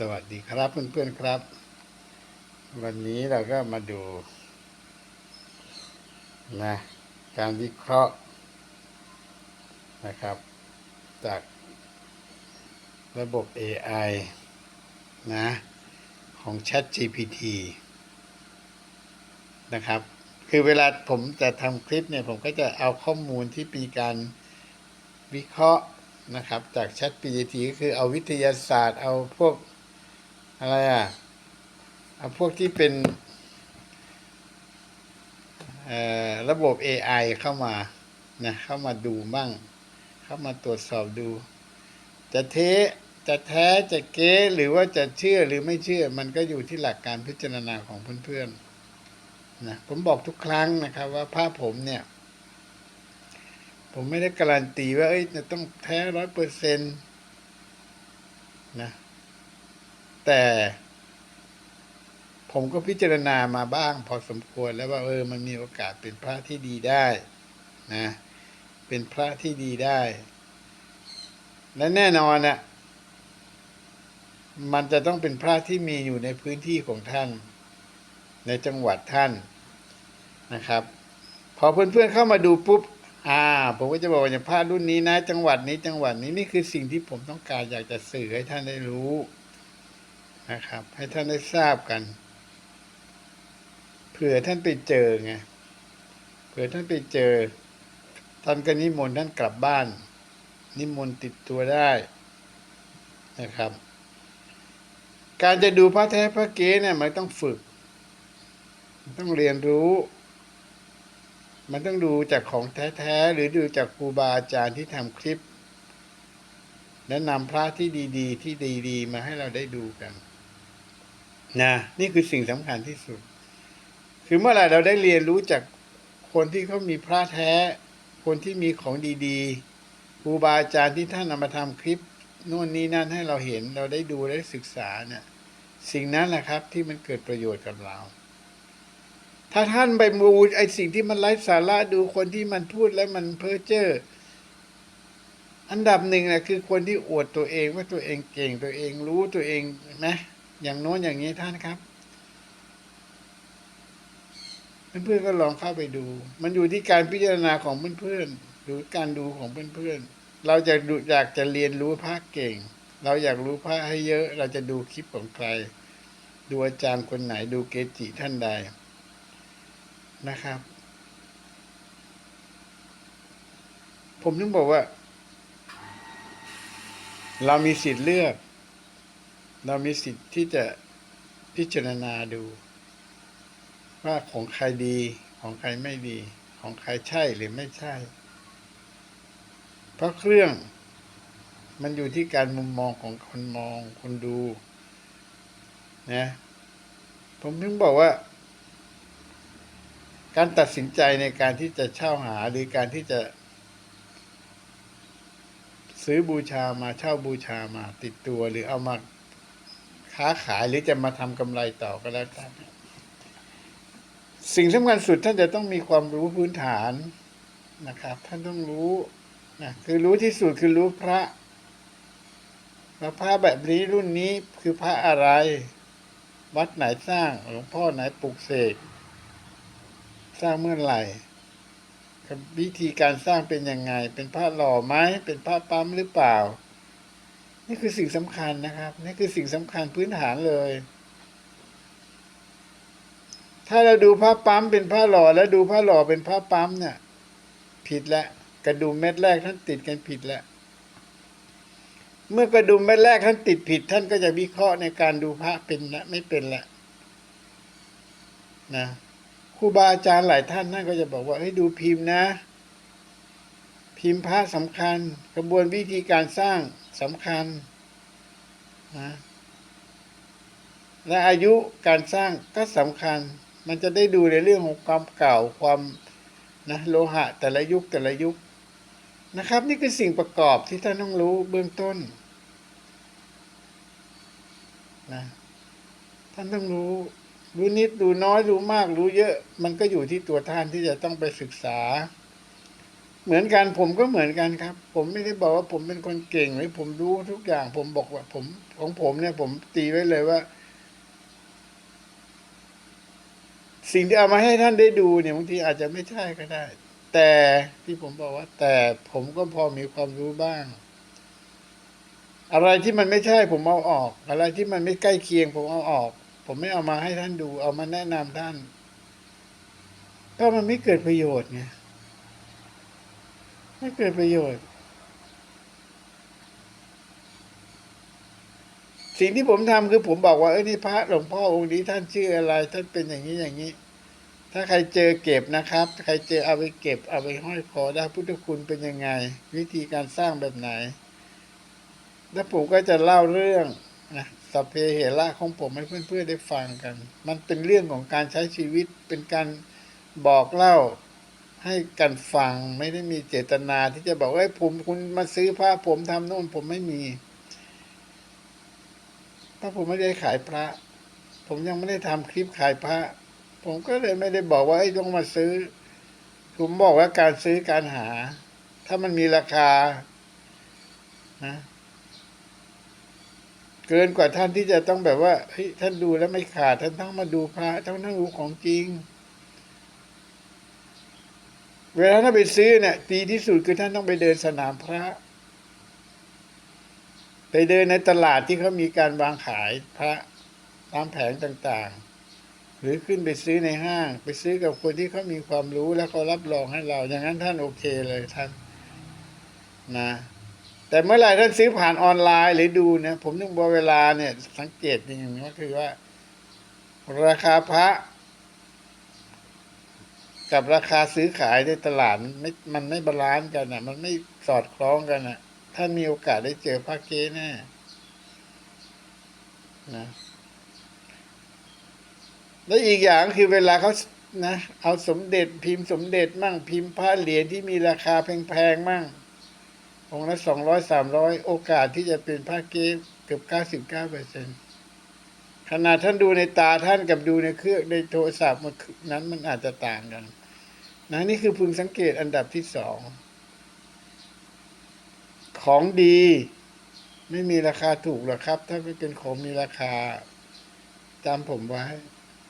สวัสดีครับเพื่อนๆครับ วันนี้เราก็มาดูนะการวิเคราะห์นะครับ จากระบบ AI นะของ ChatGPT นะครับ คือเวลาผมจะทำคลิปเนี่ย ผมก็จะเอาข้อมูลที่มีการวิเคราะห์นะครับ จาก ChatGPT ก็คือเอาวิทยาศาสตร์เอาพวก อะไรอะเอาพวกที่เป็นระบบ AI เข้ามานะเข้ามาดูบ้าง เข้ามาตรวจสอบดู จะเทจะแท้จะเก๊หรือว่าจะเชื่อหรือไม่เชื่อ มันก็อยู่ที่หลักการพิจารณาของเพื่อนๆนะผมบอกทุกครั้งนะครับ ว่าภาพผมเนี่ย ผมไม่ได้การันตีว่าเอ้ยจะต้องแท้ร้อยเปอร์เซ็นต์นะ แต่ผมก็พิจารณามาบ้าง พอสมควรแล้วว่าเออมันมีโอกาสเป็นพระที่ดีได้นะ เป็นพระที่ดีได้ และแน่นอนอะมันจะต้องเป็นพระที่มีอยู่ในพื้นที่ของท่าน ในจังหวัดท่านนะครับ พอเพื่อนๆเข้ามาดูปุ๊บอ่า ผมก็จะบอกว่าอย่างพระรุ่นนี้นะ จังหวัดนี้จังหวัดนี้นี่คือสิ่งที่ผมต้องการอยากจะสื่อให้ท่านได้รู้ นะครับ ให้ท่านได้ทราบกัน เผื่อท่านไปเจอไงเผื่อท่านไปเจอ ท่านก็นิมนต์ท่านกลับบ้าน นิมนต์ติดตัวได้นะครับ การจะดูพระแท้พระเก๊เนี่ยมันต้องฝึก ต้องเรียนรู้ มันต้องดูจากของแท้ๆหรือดูจากครูบาอาจารย์ที่ทำคลิปและนำพระที่ดี ๆ ที่ดี ๆ มาให้เราได้ดูกัน นะนี่คือสิ่งสำคัญที่สุด คือเมื่อไหร่เราได้เรียนรู้จากคนที่เขามีพระแท้ คนที่มีของดีๆครูบาอาจารย์ที่ท่านนำมาทำคลิปนู่นนี่นั่นให้เราเห็นเราได้ดูได้ศึกษาเนี่ยสิ่งนั้นแหละครับที่มันเกิดประโยชน์กับเรา ถ้าท่านไปมูไอสิ่งที่มันไร้สาระดูคนที่มันพูดแล้วมันเพ้อเจ้ออันดับหนึ่งนะคือคนที่อวดตัวเองว่าตัวเองเก่งตัวเองรู้ตัวเองนะ อย่างโน้นอย่างนี้ท่านครับเพื่อนๆก็ลองเข้าไปดู มันอยู่ที่การพิจารณาของเพื่อนๆหรือการดูของเพื่อนๆเราจะดูอยากจะเรียนรู้พระเก่ง เราอยากรู้พระให้เยอะ เราจะดูคลิปของใคร ดูอาจารย์คนไหนดูเกจิท่านใดนะครับ ผมถึงบอกว่า เรามีสิทธิ์เลือก เรามีสิทธิ์ที่จะพิจารณาดู ว่าของใครดีของใครไม่ดี ของใครใช่หรือไม่ใช่ เพราะเครื่องมันอยู่ที่การมุมมองของคนมองคนดูนะผมถึงบอกว่า การตัดสินใจในการที่จะเช่าหาหรือการที่จะ ซื้อบูชามาเช่าบูชามาติดตัวหรือเอามา ค้าขายหรือจะมาทำกำไรต่อก็แล้วแต่สิ่งสำคัญสุดท่านจะต้องมีความรู้พื้นฐานนะครับ ท่านต้องรู้นะคือรู้ที่สุดคือรู้พระว่าพระแบบนี้รุ่นนี้คือพระอะไร วัดไหนสร้างหลวงพ่อไหนปลูกเสกสร้างเมื่อไหร่วิธีการสร้างเป็นยังไง เป็นพระหล่อไหมเป็นพระปั๊มหรือเปล่า นี่คือสิ่งสำคัญนะครับ นี่คือสิ่งสำคัญพื้นฐานเลย ถ้าเราดูพระปั๊มเป็นพระหล่อแล้วดูพระหล่อเป็นพระปั๊มเนี่ยผิดแล้วกระดุมเม็ดแรกท่านติดกันผิดแล้วเมื่อกระดุมเม็ดแรกท่านติดผิด ท่านก็จะวิเคราะห์ในการดูพระเป็นละไม่เป็นละนะครูบาอาจารย์หลายท่านนั่นก็จะบอกว่าให้ดูพิมพ์นะ พิมพ์พระสำคัญ กระบวนวิธีการสร้าง สำคัญนะและอายุการสร้างก็สำคัญ มันจะได้ดูในเรื่องของความเก่าความนะโลหะแต่ละยุคแต่ละยุคนะครับ นี่คือสิ่งประกอบที่ท่านต้องรู้เบื้องต้นนะท่านต้องรู้ รู้นิดรู้น้อยรู้มากรู้เยอะ มันก็อยู่ที่ตัวท่านที่จะต้องไปศึกษา เหมือนกันผมก็เหมือนกันครับ ผมไม่ได้บอกว่าผมเป็นคนเก่งหรือผมรู้ทุกอย่าง ผมบอกว่า ผมของผมเนี่ย ผมตีไว้เลยว่า สิ่งที่เอามาให้ท่านได้ดูเนี่ยบางทีอาจจะไม่ใช่ก็ได้ แต่ที่ผมบอกว่า แต่ผมก็พอมีความรู้บ้าง อะไรที่มันไม่ใช่ผมเอาออก อะไรที่มันไม่ใกล้เคียง ผมเอาออก ผมไม่เอามาให้ท่านดู เอามาแนะนำท่าน ก็มันไม่เกิดประโยชน์ไง ไม่เกิดประโยชน์ สิ่งที่ผมทำคือผมบอกว่าเอ้ยนี่พระหลวงพ่อองค์นี้ท่านชื่ออะไร ท่านเป็นอย่างนี้อย่างนี้ ถ้าใครเจอเก็บนะครับ ใครเจอเอาไปเก็บ เอาไปห้อยคอได้พุทธคุณเป็นยังไง วิธีการสร้างแบบไหน แล้วผมก็จะเล่าเรื่องนะสพเพเหระของผมให้เพื่อนๆได้ฟังกัน มันเป็นเรื่องของการใช้ชีวิตเป็นการบอกเล่า ให้กันฟังไม่ได้มีเจตนาที่จะบอกว่าผมคุณมาซื้อผ้าผมทำโน่นผมไม่มีเพราะผมไม่ได้ขายพระ ผมยังไม่ได้ทำคลิปขายพระ ผมก็เลยไม่ได้บอกว่าไอ้ต้องมาซื้อ ผมบอกว่าการซื้อการหา ถ้ามันมีราคานะเกินกว่าท่านที่จะต้องแบบว่าเฮ้ยท่านดูแล้วไม่ขาดท่านต้องมาดูพระต้องนั่งดูของจริง เวลาท่านไปซื้อเนี่ยดีที่สุดคือท่านต้องไปเดินสนามพระ ไปเดินในตลาดที่เขามีการวางขายพระตามแผงต่างๆ หรือขึ้นไปซื้อในห้าง ไปซื้อกับคนที่เขามีความรู้แล้วเขารับรองให้เรา อย่างนั้นท่านโอเคเลยท่านนะแต่เมื่อไหร่ท่านซื้อผ่านออนไลน์หรือดูเนี่ยผมนึกว่าเวลาเนี่ย สังเกตอย่างนี้ก็คือว่า ราคาพระ กับราคาซื้อขายในตลาดมันไม่มันไม่บาลานซ์กันอะ มันไม่สอดคล้องกันอะท่านมีโอกาสได้เจอพระเก๊แน่นะแล้วอีกอย่างคือเวลาเขานะเอาสมเด็จพิมพ์สมเด็จมั่งพิมพ์พระเหรียญที่มีราคาแพงๆมั่งองละสองร้อยสามร้อยโอกาสที่จะเป็นพระเก๊เกือบเก้าสิบเก้าเปอร์เซ็นขนาดท่านดูในตาท่านกับดูในเครื่องในโทรศัพท์มันนั้นมันอาจจะต่างกัน นะนี่คือพึงสังเกตอันดับที่สอง ของดี ไม่มีราคาถูกหรอกครับ ถ้าไม่เป็นของมีราคาจำผมไว้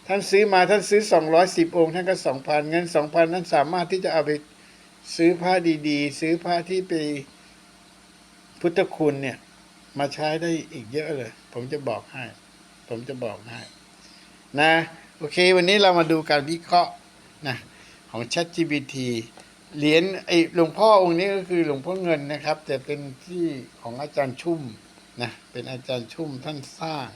ท่านซื้อมาท่านซื้อสองร้อยสิบองค์ ท่านก็สองพันเงินสองพันนั้นสามารถที่จะเอาไปซื้อผ้าดีๆ ซื้อผ้าที่ไปพุทธคุณเนี่ย มาใช้ได้อีกเยอะเลย ผมจะบอกให้ ผมจะบอกให้ นะ โอเค วันนี้เรามาดูการวิเคราะห์นะ ของ ChatGPT เหรียญไอหลวงพ่อองค์นี้ก็คือหลวงพ่อเงินนะครับ แต่เป็นที่ของอาจารย์ชุ่มนะเป็นอาจารย์ชุ่มท่านสร้าง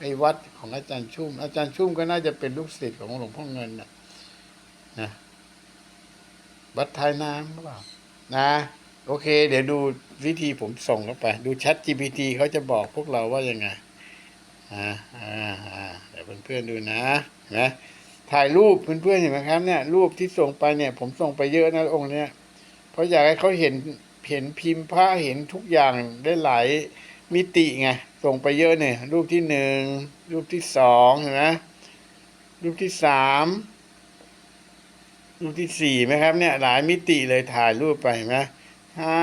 ไอ้วัดของอาจารย์ชุ่ม อาจารย์ชุ่มก็น่าจะเป็นลูกศิษย์ของหลวงพ่อเงินนะนะวัดท้ายน้ำหรือเปล่านะโอเค เดี๋ยวดูวิธีผมส่งเข้าไป ดู ChatGPT เขาจะบอกพวกเราว่ายังไงอ่าอ่าอ่าเดี๋ยวเพื่อนๆดูนะนะ ถ่ายรูปเพื่อนๆเห็นไหมครับเนี่ยรูปที่ส่งไปเนี่ย ผมส่งไปเยอะนะองค์เนี้ยเพราะอยากให้เขาเห็นเห็นพิมพ์ผ้าเห็นทุกอย่างได้หลายมิติไงส่งไปเยอะเนี่ยรูปที่หนึ่งรูปที่สองเห็นไหมรูปที่สามรูปที่สี่ไหมครับเนี่ย หลายมิติเลยถ่ายรูปไปเห็นไหมห้า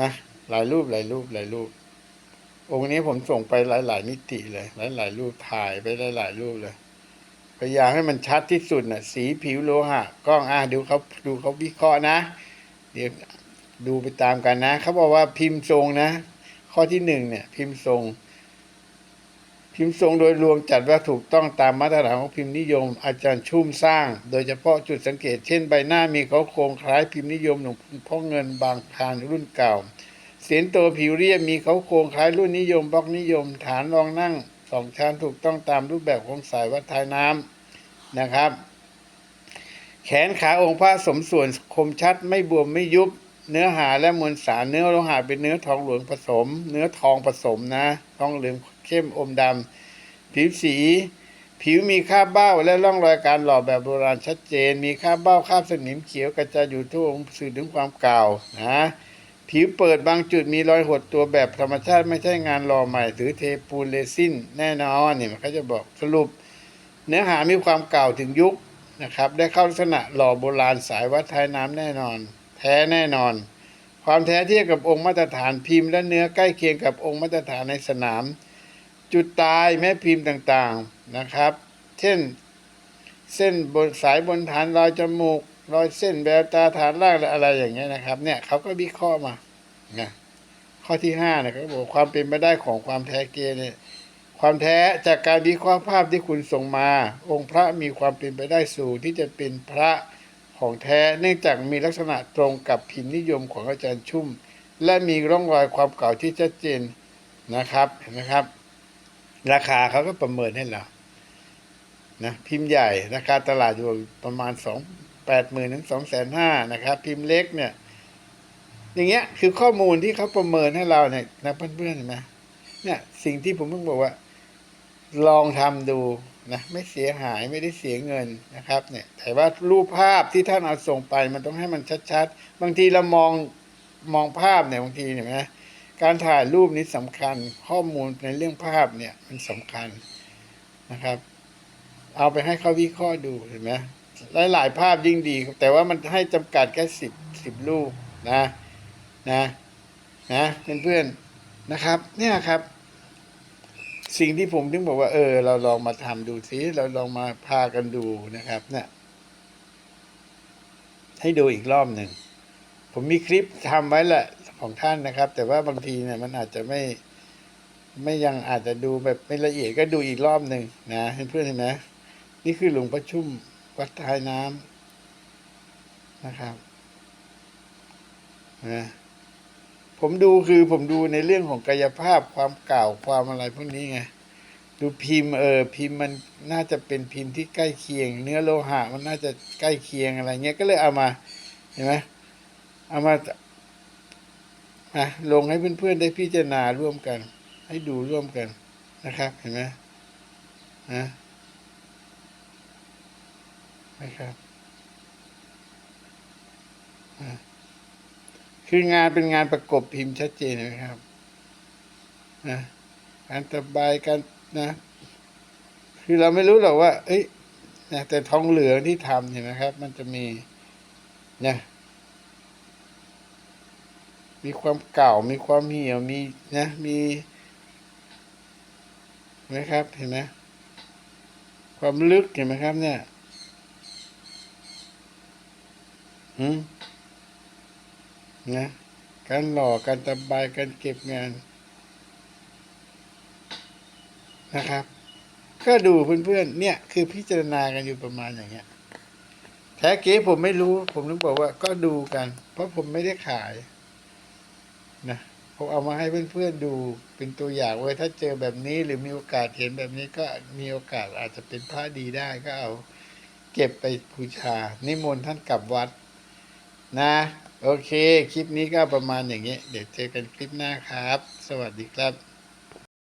นะหลายรูปหลายรูปหลายรูป องค์นี้ผมส่งไปหลายๆมิติเลย หลายๆรูปถ่ายไปหลายๆรูปเลย พยายามให้มันชัดที่สุดน่ะ สีผิวโลหะกล้องอะดูเขาดูเขาวิเคราะห์นะ เดี๋ยวดูไปตามกันนะเขาบอกว่าพิมพ์ทรงนะ ข้อที่หนึ่งเนี่ย พิมพ์ทรง พิมพ์ทรงโดยรวมจัดว่าถูกต้องตามมาตรฐานของพิมพ์นิยม อาจารย์ชุ่มสร้าง โดยเฉพาะจุดสังเกต เช่นใบหน้ามีเขาโครงคล้ายพิมพ์นิยมหลวงพ่อเงินบางพานรุ่นเก่า เสียนโตผิวเรียบมีเขาโครงคล้ายรุ่นนิยมบล็อกนิยม ฐานรองนั่ง สองชั้นถูกต้องตามรูปแบบของสายวัดท้ายน้ำนะครับ แขนขาองค์พระสมส่วนคมชัดไม่บวมไม่ยุบ เนื้อหาและมวลสารเนื้อโลหะเป็นเนื้อทองเหลืองผสม เนื้อทองผสมนะ ทองเหลืองเข้มอมดำผิวสีผิวมีคราบเบ้าและร่องรอยการหล่อแบบโบราณชัดเจน มีคราบเบ้าคราบสนิมเขียวกระจายอยู่ทั่วองค์สื่อถึงความเก่านะ ผิวเปิดบางจุดมีรอยหดตัวแบบธรรมชาติไม่ใช่งานหล่อใหม่หรือเทปูนเรซินแน่นอนเนี่ยมันก็จะบอกสรุป เนื้อหามีความเก่าถึงยุคนะครับ ได้เข้าลักษณะหล่อโบราณสายวัดท้ายน้ำแน่นอน แท้แน่นอน ความแท้เทียบกับองค์มาตรฐานพิมพ์และเนื้อใกล้เคียงกับองค์มาตรฐานในสนาม จุดตายแม่พิมพ์ต่างๆนะครับ เช่น เส้นบนสายบนฐานรอยจมูก รอยเส้นแววตาฐานล่างและอะไรอย่างเงี้ยนะครับ เนี่ยเขาก็วิเคราะห์มานะข้อที่ห้าเนี่ยเขาบอกความเป็นไปได้ของความแท้เกเนี่ยความแท้จากการวิเคราะห์ภาพที่คุณส่งมา องค์พระมีความเป็นไปได้สูงที่จะเป็นพระของแท้เนื่องจากมีลักษณะตรงกับพิมพ์นิยมของอาจารย์ชุ่ม และมีร่องรอยความเก่าที่ชัดเจนนะครับเห็นะครับ ราคาเขาก็ประเมินให้เรานะพิมพ์ใหญ่ราคาตลาดอยู่ประมาณสอง แปดหมื่นถึงสองแสนห้านะครับ พิมพ์เล็กเนี่ย อย่างเงี้ยคือข้อมูลที่เขาประเมินให้เราเนี่ยนะเพื่อนๆเห็นไหมเนี่ยสิ่งที่ผมเพิ่งบอกว่า ลองทำดูนะไม่เสียหายไม่ได้เสียเงินนะครับ เนี่ย แต่ว่ารูปภาพที่ท่านเอาส่งไป มันต้องให้มันชัดๆ บางทีเรามองมองภาพเนี่ยบางทีเนี่ยนะการถ่ายรูปนี้สำคัญ ข้อมูลในเรื่องภาพเนี่ยมันสำคัญนะครับ เอาไปให้เขาวิเคราะห์ดูเห็นไหม หลายๆภาพยิ่งดี แต่ว่ามันให้จำกัดแค่สิบสิบรูปนะนะนะเพื่อนๆนะครับ เนี่ยครับ สิ่งที่ผมถึงบอกว่า เออ เราลองมาทำดูสิเราลองมาพากันดูนะครับ เนี่ย ให้ดูอีกรอบหนึ่งผมมีคลิปทำไว้แหละของท่านนะครับ แต่ว่าบางทีเนี่ยมันอาจจะไม่ไม่ยังอาจจะดูแบบไม่ละเอียดก็ดูอีกรอบหนึ่งนะเพื่อนๆเห็นไหมนี่คือหลวงพ่อชุ่ม วัดท้ายน้ำนะครับนะผมดูคือผมดูในเรื่องของกายภาพความเก่าความอะไรพวกนี้ไงดูพิมพ์เออพิมพ์มันน่าจะเป็นพิมพ์ที่ใกล้เคียง เนื้อโลหะมันน่าจะใกล้เคียงอะไรเงี้ยก็เลยเอามาเห็นไหมเอามาอะลงให้เพื่อนๆได้พิจารณาร่วมกัน ให้ดูร่วมกันนะครับ เห็นไหมนะ นะครับคืองานเป็นงานประกบพิมพ์ชัดเจนนะครับนะการสบายการนะ คือเราไม่รู้หรอกว่า เอ้ยนะแต่ทองเหลืองที่ทำเห็นไหมครับ มันจะมีนะมีความเก่า มีความเหี่ยว มีนะ มีเห็นไหมครับ เห็นไหมความลึกเห็นไหมครับเนี่ยอืม นะการหล่อการตะบายการเก็บงาน นะครับ ก็ดูเพื่อนๆเนี่ย คือพิจารณากันอยู่ประมาณอย่างเงี้ยแท้เก๊ผมไม่รู้ ผมถึงบอกว่าก็ดูกัน เพราะผมไม่ได้ขาย นะผมเอามาให้เพื่อนๆดูเป็นตัวอย่างไว้ถ้าเจอแบบนี้หรือมีโอกาสเห็นแบบนี้ก็มีโอกาสอาจจะเป็นพระดีได้ก็เอา เก็บไปบูชา นิมนต์ท่านกลับวัด นะ โอเค คลิปนี้ก็ประมาณอย่างนี้ เดี๋ยวเจอกันคลิปหน้าครับ สวัสดีครับ